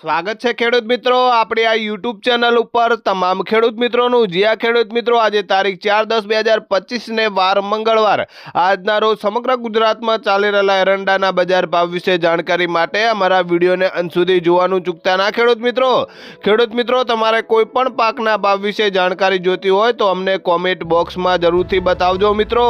સ્વાગત છે ખેડૂત મિત્રો. આપણી આ યુટ્યુબ ચેનલ ઉપર તમામ ખેડૂત મિત્રોનું જ્યાં ખેડૂત મિત્રો આજે તારીખ ચાર દસ બે હજાર પચીસને વાર મંગળવાર, આજના રોજ સમગ્ર ગુજરાતમાં ચાલી રહેલા એરંડાના બજાર ભાવ વિશે જાણકારી માટે અમારા વિડીયોને અંત સુધી જોવાનું ચૂકતા ના ખેડૂત મિત્રો. ખેડૂત મિત્રો, તમારે કોઈ પણ પાકના ભાવ વિશે જાણકારી જોતી હોય તો અમને કોમેન્ટ બોક્સમાં જરૂરથી બતાવજો મિત્રો.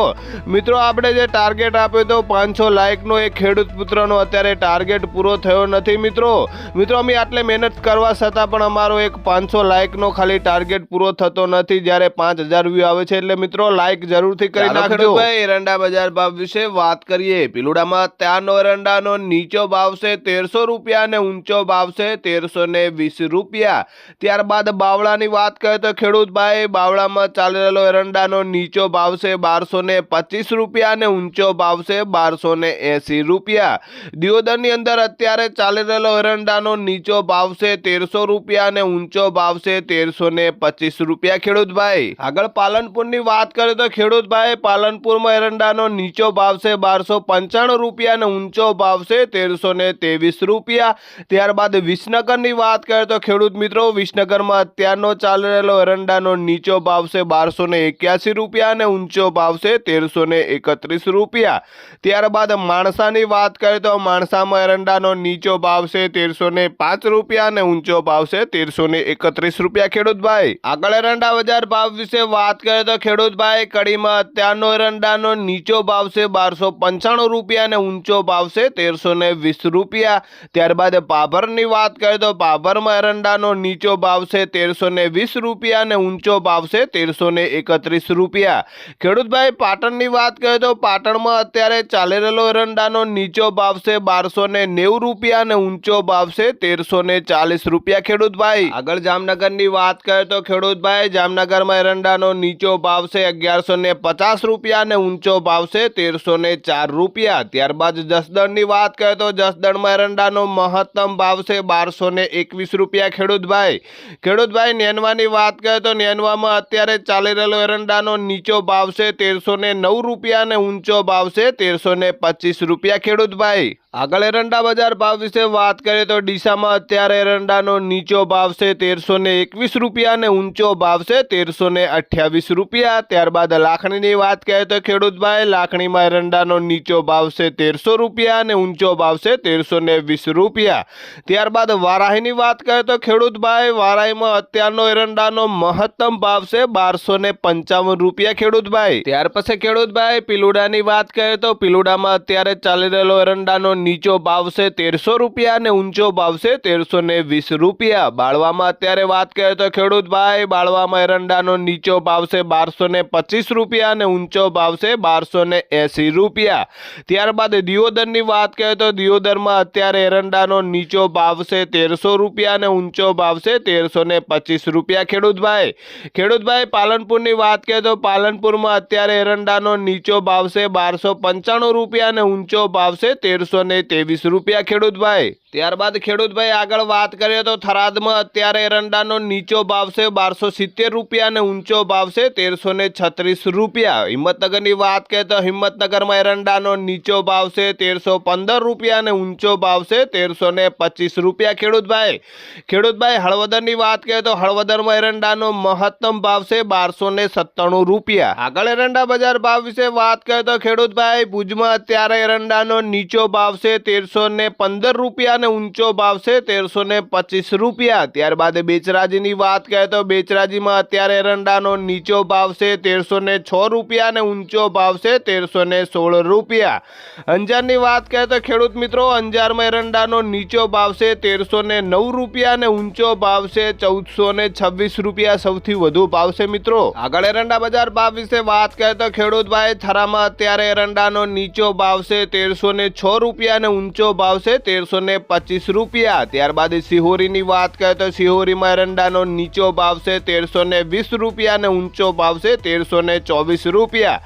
મિત્રો, આપણે જે ટાર્ગેટ આપ્યો તો પાંચસો લાઇકનો એ ખેડૂત પુત્રનો અત્યારે ટાર્ગેટ પૂરો થયો નથી મિત્રો. મિત્રો, અમે આટલે મહેનત કરવા છતાં પણ અમારો એક પાંચસો લાઇકનો ખાલી ટાર્ગેટ પૂરો થતો નથી. જ્યારે પાંચ હજાર વ્યૂ આવે છે એટલે મિત્રો લાઇક જરૂરથી કરી નાખજો. ભાઈ એરંડા બજાર ભાવ વિશે વાત કરીએ. પીલુડામાં ત્યાંનો એરંડાનો નીચો ભાવ છે તેરસો રૂપિયા અને ઊંચો ભાવ છે તેરસો ને વીસ રૂપિયા. ત્યારબાદ બાવળાની વાત કરીએ તો ખેડૂત ભાઈ બાવળામાં ચાલી રહેલો એરંડાનો નીચો ભાવ છે બારસો ને પચીસ રૂપિયા અને ઊંચો ભાવ છે બારસો ને એંસી રૂપિયા. દિયોદરની અંદર અત્યારે ચાલી રહેલો એરંડાનો નીચો ભાવ છે તેરસો રૂપિયા અને ઊંચો ભાવ છે તેરસો ને પચીસ રૂપિયા ખેડૂત ભાઈ આગળ પાલનપુરની વાત કરીએ તો ખેડૂત ભાઈ પાલનપુરમાં એરંડાનો નીચો ભાવ છે બારસો પંચાણું રૂપિયા અને ઊંચો ભાવ છે તેરસો ને ત્રેવીસ રૂપિયા ત્યારબાદ વિસનગરની વાત કરીએ તો ખેડૂત મિત્રો વિસનગરમાં અત્યારનો ચાલી રહેલો એરંડાનો નીચો ભાવ છે બારસો ને એક્યાસી રૂપિયા અને ઊંચો ભાવ છે તેરસો ને એકત્રીસ રૂપિયા ત્યારબાદ માણસાની વાત કરીએ તો માણસામાં એરંડાનો નીચો ભાવ છે તેરસો ને પાંચ રૂપિયા અને ઊંચો ભાવ છે તેરસો ને એકત્રીસ રૂપિયા ખેડૂતભાઈ. આગળ એરંડા બજાર ભાવ વિશે વાત કરીએ તો ખેડૂતભાઈ, કડીમાં અત્યારનો એરંડાનો નીચો ભાવ છે બારસો પંચાણું રૂપિયા અને ઊંચો ભાવ છે તેરસો ને વીસ રૂપિયા. ત્યારબાદ પાભરની વાત કરીએ તો પાભરમાં એરંડાનો નીચો ભાવ છે તેરસો ને વીસ રૂપિયા અને ઊંચો ભાવ છે તેરસો ને એકત્રીસ રૂપિયા. ખેડૂતભાઈ, પાટણની વાત કરીએ તો પાટણમાં અત્યારે ચાલી રહેલો એરંડાનો નીચો ભાવ છે બારસો ને નેવું રૂપિયા અને ઊંચો ભાવ છે તેરસો ને ચાલીસ રૂપિયા ખેડૂતભાઈ. આગળ જામનગરની વાત કરીએ તો ખેડૂતભાઈ, જામનગરમાં એરંડાનો નીચો ભાવ છે અગિયારસો ને પચાસ રૂપિયા અને ઊંચો ભાવ છે તેરસો ને ચાર રૂપિયા. ત્યારબાદ જસદણની વાત કરીએ તો જસદણમાં એરંડાનો મહત્તમ ભાવ છે બારસો ને એકવીસ રૂપિયા ખેડૂતભાઈ. ખેડૂતભાઈ, નેનવાની વાત કરીએ તો નેનવામાં અત્યારે ચાલી રહેલો એરંડાનો નીચો ભાવ છે તેરસો ને નવ રૂપિયા અને ઊંચો ભાવ છે તેરસો ને પચીસ રૂપિયા ખેડૂતભાઈ. આગળ એરંડા બજાર ભાવ વિશે વાત કરીએ તો ડીસામાં અત્યારે એરંડાનો નીચો ભાવ છે તેરસો ને એકવીસ રૂપિયા અને ઊંચો ભાવ છે તેરસો ને અઠ્યાવીસ રૂપિયા. ત્યારબાદ લાખણીની વાત કહે તો ખેડૂતભાઈ, લાખણીમાં એરંડાનો નીચો ભાવ છે તેરસો રૂપિયા અને ઊંચો ભાવ છે તેરસો ને વીસ રૂપિયા. ત્યારબાદ વારાહીની વાત કહે તો ખેડૂતભાઈ, વારાહીમાં અત્યારનો એરંડાનો મહત્તમ ભાવ છે બારસો ને પંચાવન રૂપિયા ખેડૂતભાઈ. ત્યાર પછી ખેડૂતભાઈ, પિલુડાની વાત કહે તો પિલુડામાં અત્યારે ચાલી રહેલો એરંડાનો નીચો ભાવ છે તેરસો રૂપિયા અને ઊંચો ભાવ છે તેરસો ને વીસ રૂપિયા. બાળવામાં અત્યારે વાત કરીએ તો ખેડૂતભાઈ બાળવામાં એરંડાનો નીચો ભાવ છે બારસો ને પચીસ રૂપિયા અને ઊંચો ભાવ છે બારસો ને એંસી રૂપિયા. ત્યારબાદ દિયોદરની વાત કરીએ તો દિયોદરમાં અત્યારે એરંડાનો નીચો ભાવ છે તેરસો રૂપિયા અને ઊંચો ભાવ છે તેરસો ને પચીસ રૂપિયા. ખેડૂતભાઈ ખેડૂતભાઈ પાલનપુરની વાત કરીએ તો પાલનપુરમાં અત્યારે એરંડાનો નીચો ભાવ છે બારસો પંચાણું રૂપિયા અને ઊંચો ભાવ છે તેરસો ને ત્રેવીસ રૂપિયા. ખેડૂતભાઈ ત્યારબાદ ખેડૂતભાઈ આગળ વાત કરીએ તો થરાદમાં અત્યારે એરંડાનો નીચો ભાવ છે બારસો સિત્તેર રૂપિયા અને ઊંચો ભાવ છે તેરસો ને છત્રીસ રૂપિયા. હિંમતનગરની વાત કરીએ તો હિંમતનગરમાં એરંડાનો નીચો ભાવ છે તેરસો પંદર રૂપિયા અને ઊંચો ભાવ છે તેરસો ને પચીસ રૂપિયા. ખેડૂતભાઈ ખેડૂતભાઈ, હળવદરની વાત કરીએ તો હળવદરમાં એરંડાનો મહત્તમ ભાવ છે બારસો ને સત્તાણું રૂપિયા. આગળ એરંડા બજાર ભાવ વિશે વાત કરીએ તો ખેડૂતભાઈ, ભુજમાં અત્યારે એરંડાનો નીચો ભાવ છે તેરસો ને પંદર રૂપિયા અને ઊંચો ભાવ છે તેરસો ને પચીસ રૂપિયા. ત્યારબાદ બેચરાજીની વાત કરીએ તો બેચરાજીમાં અત્યારે એરંડાનો નીચો ભાવ છે તેરસો ને છ રૂપિયા અને ઊંચો ભાવ છે તેરસો ને સોળ રૂપિયા. અંજારની વાત કરીએ તો ખેડૂત મિત્રો, અંજારમાં એરંડાનો નીચો ભાવ છે તેરસો ને નવ રૂપિયા અને ઊંચો ભાવ છે ચૌદસો ને છવ્વીસ રૂપિયા સૌથી વધુ ભાવ છે મિત્રો. આગળ એરંડા બજાર ભાવ વિશે વાત કરીએ તો ખેડૂતભાઈ થરામાં અત્યારે એરંડાનો નીચો ભાવ છે તેરસો ને છ રૂપિયા અને ઊંચો ભાવ છે તેરસો ને પચીસ રૂપિયા. ત્યારબાદ સિહોરીની વાત કરીએ તો સિહોરીમાં એરંડાનો નીચો ભાવ છે તેરસો ને વીસ રૂપિયા અને ઊંચો ભાવ છે તેરસો ને ચોવીસ રૂપિયા.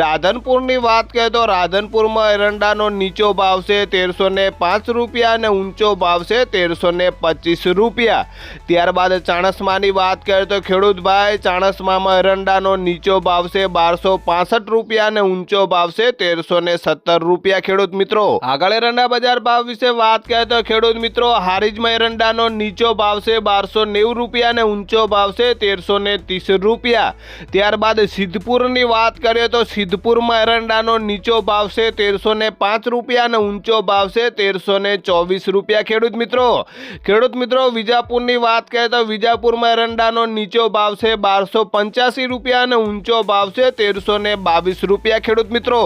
રાધનપુરની વાત કરીએ તો રાધનપુરમાં એરંડાનો નીચો ભાવ છે તેરસો ને પાંચ રૂપિયા અને ઊંચો ભાવ છે તેરસો ને પચીસ રૂપિયા. ત્યારબાદ ચાણસમાની વાત કરીએ તો ખેડૂતભાઈ ચાણસમામાં એરંડાનો નીચો ભાવ છે બારસો પાસઠ રૂપિયા અને ઊંચો ભાવ છે તેરસો ને સત્તર રૂપિયા. ખેડૂત મિત્રો, આગળ એરંડા બજાર ભાવ વિશે વાત કરીએ તો ખેડૂત મિત્રો હારીજમાં એરંડાનો નીચો ભાવ છે બારસો નેવું રૂપિયા અને ઊંચો ભાવ છે તેરસો ને ત્રીસ રૂપિયા. ત્યારબાદ સિદ્ધપુરની વાત કરીએ તો સિદ્ધપુરમાં એરંડાનો નીચો ભાવ છે તેરસો ને પાંચ રૂપિયા અને ઊંચો ભાવ છે તેરસો ને ચોવીસ રૂપિયા. ખેડૂત મિત્રો ખેડૂત મિત્રો, વિજાપુરની વાત કરીએ તો વિજાપુરમાં એરંડાનો નીચો ભાવ છે બારસો પંચ્યાસી રૂપિયા અને ઊંચો ભાવ છે તેરસો ને બાવીસ રૂપિયા. ખેડૂત મિત્રો